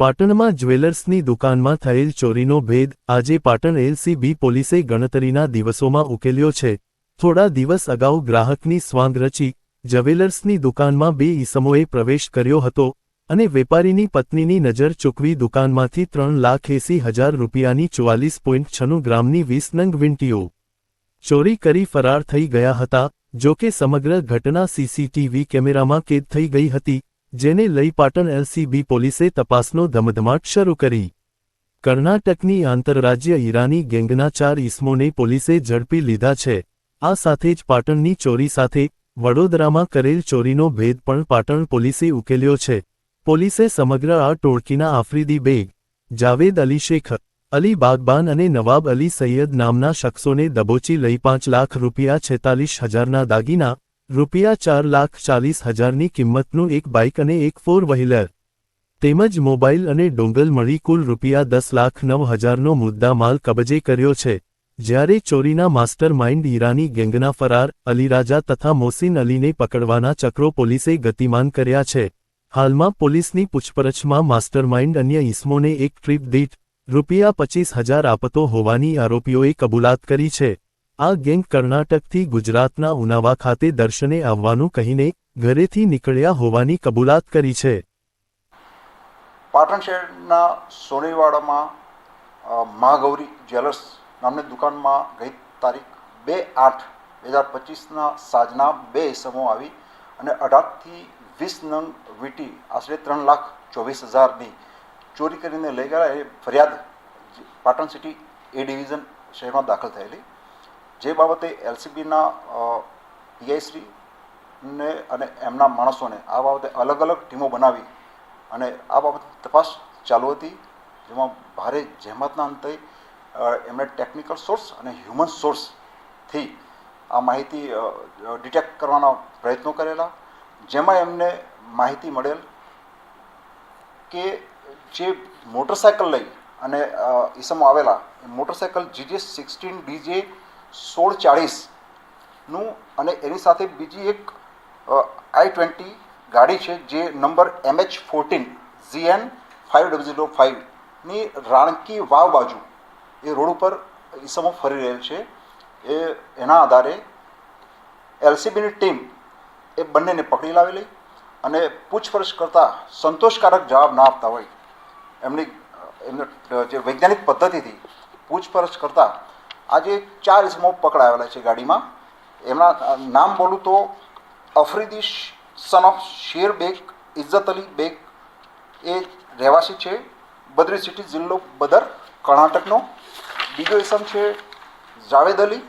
પાટણમાં જ્વેલર્સની દુકાનમાં થયેલ ચોરીનો ભેદ આજે પાટણ એલસીબી પોલીસે ગણતરીના દિવસોમાં ઉકેલ્યો છે. થોડા દિવસ અગાઉ ગ્રાહકની સ્વાંગ રચી જ્વેલર્સની દુકાનમાં બે ઈસમોએ પ્રવેશ કર્યો હતો અને વેપારીની પત્નીની નજર ચૂકવી દુકાનમાંથી ત્રણ લાખ એસી હજાર રૂપિયાની ચોવાલીસ પોઈન્ટ છન્નું ગ્રામની વીસ નંગ વીંટીઓ ચોરી કરી ફરાર થઈ ગયા હતા જો કે સમગ્ર ઘટના સીસીટીવી કેમેરામાં કેદ થઈ ગઈ હતી. જેને લઈ પાટણ એલસીબી પોલીસે તપાસનો ધમધમાટ શરૂ કરી. કર્ણાટકની આંતરરાજ્ય ઈરાની ગેંગના ચાર ઇસમોને પોલીસે ઝડપી લીધા છે. આ સાથે જ પાટણની ચોરી સાથે વડોદરામાં કરેલ ચોરીનો ભેદ પણ પાટણ પોલીસે ઉકેલ્યો છે. પોલીસે સમગ્ર આ ટોળકીના આફ્રિદી બેગ, જાવેદ અલી શેખ, અલી બાગબાન અને નવાબ અલી સૈયદ નામના શખ્સોને દબોચી લઈ પાંચ લાખ રૂપિયા છેતાલીસ હજારના દાગીના રૂપિયા ચાર લાખ ચાલીસ હજારની કિંમતનું એક બાઇક અને એક ફોર વ્હીલર તેમજ મોબાઈલ અને ડોંગલ મળી કુલ રૂપિયા દસ લાખ નવ હજારનો મુદ્દા માલ કબજે કર્યો છે. જ્યારે ચોરીના માસ્ટર માઇન્ડ ઈરાની ગેંગના ફરાર, અલીરાજા તથા મોસીન અલીને પકડવાના ચક્રો પોલીસે ગતિમાન કર્યા છે. હાલમાં પોલીસની પૂછપરછમાં માસ્ટરમાઇન્ડ અન્ય ઇસમોને એક ટ્રીપ દીઠ રૂપિયા પચીસ હજાર આપતો હોવાની આરોપીઓએ કબૂલાત કરી છે. આ ગેંગ કર્ણાટકથી ગુજરાતના ઉનાવા ખાતે દર્શને આવવાનું કહીને ઘરેથી નીકળ્યા હોવાની કબૂલાત કરી છે. પાટણ શહેરના સોનીવાડામાં માગૌરી જ્વેલર્સ નામની દુકાનમાં ગઈ તારીખ બે આઠ બે હજાર પચીસના સાંજના બે ઇસમો આવી અને અઢારથી વીસ નંગ વીટી, આશરે ત્રણ લાખ ચોવીસ હજારની ચોરી કરીને લઈ ગયા એ ફરિયાદ પાટણ સિટી એ ડિવિઝન શહેરમાં દાખલ થયેલી. જે બાબતે એલસીબીના પીઆઈશ્રી ને અને એમના માણસોને આ બાબતે અલગ અલગ ટીમો બનાવી અને આ બાબત તપાસ ચાલુ હતી, જેમાં ભારે જહેમતના અંતે એમણે ટેકનિકલ સોર્સ અને હ્યુમન સોર્સથી આ માહિતી ડિટેક્ટ કરવાના પ્રયત્નો કરેલા. જેમાં એમને માહિતી મળેલ કે જે મોટરસાયકલ લઈ અને ઈસમો આવેલા મોટરસાયકલ જીજે સિક્સટીન ડીજે સોળ ચાળીસનું અને એની સાથે બીજી એક આઈ ટ્વેન્ટી ગાડી છે જે number MH fourteen Z N five double zero ફાઇવની રાણકી વાવ બાજુ એ રોડ ઉપર ઈસમો ફરી રહેલ છે. એ, એના આધારે એલસીબીની ટીમ એ બંનેને પકડી લાવેલી અને પૂછપરછ કરતાં સંતોષકારક જવાબ ના આપતા હોય. એમની એમને જે વૈજ્ઞાનિક પદ્ધતિથી પૂછપરછ કરતાં આજે ચાર ઇસમો પકડાવેલા છે ગાડીમાં. એમના નામ બોલું તો Afridi son of Sher Baig Izzat Ali bag. એ રહેવાસી છે બદ્રી સિટી જિલ્લો બદર, કર્ણાટકનો. બીજો ઇસમ છે જાવેદ અલી,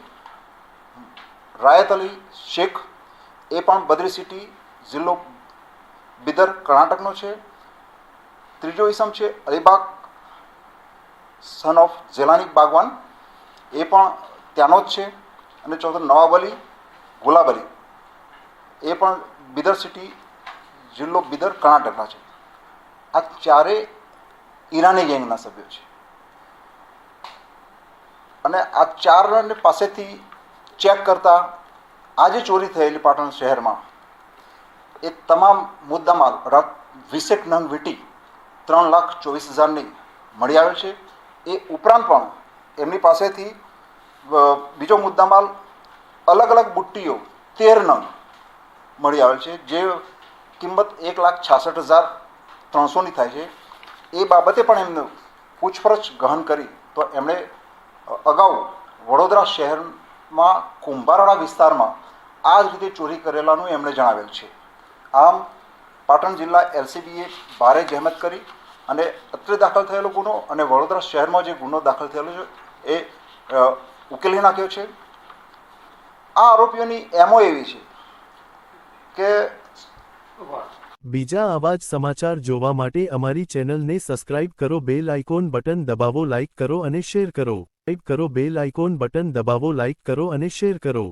રાયત અલી શેખ. એ પણ બદ્રી સિટી જિલ્લો બિદર, કર્ણાટકનો છે. ત્રીજો ઇસમ છે અલીબાગ સન ઓફ જેલાની બાગવાન. એ પણ ત્યાંનો જ છે. અને ચોથો નવાબ અલી ગુલાબ અલી એ પણ બિદર સિટી જિલ્લો બિદર કર્ણાટકના છે. આ ચારે ઈરાની ગેંગના સભ્યો છે. અને આ ચાર પાસેથી ચેક કરતા આજે ચોરી થયેલી પાટણ શહેરમાં એ તમામ મુદ્દામાં વીસેક નંગ વીટી ત્રણ લાખ ચોવીસ હજારની મળી આવે છે. એ ઉપરાંત પણ એમની પાસેથી બીજો મુદ્દામાલ અલગ અલગ બુટ્ટીઓ તેર નંગ મળી આવેલ છે, જે કિંમત એક લાખ છાસઠ હજાર ત્રણસોની થાય છે. એ બાબતે પણ એમને પૂછપરછ ગહન કરી તો એમણે અગાઉ વડોદરા શહેરમાં કુંભારાળા વિસ્તારમાં આ જ રીતે ચોરી કરેલાનું એમણે જણાવેલ છે. આમ પાટણ જિલ્લા એલસીબીએ ભારે જહેમત કરી અને અત્રે દાખલ થયેલો ગુનો અને વડોદરા શહેરમાં જે ગુનો દાખલ થયેલો છે, એ ઉકેલી નાખ્યો છે? આ આરોપીઓની એમઓ એવી છે કે બીજા આવા જ સમાચાર જોવા માટે અમારી ચેનલને સબસ્ક્રાઇબ કરો, બેલ આઇકોન બટન દબાવો, લાઇક કરો અને શેર કરો. ટાઈપ કરો, બેલ આઇકોન બટન દબાવો, લાઇક કરો અને શેર કરો.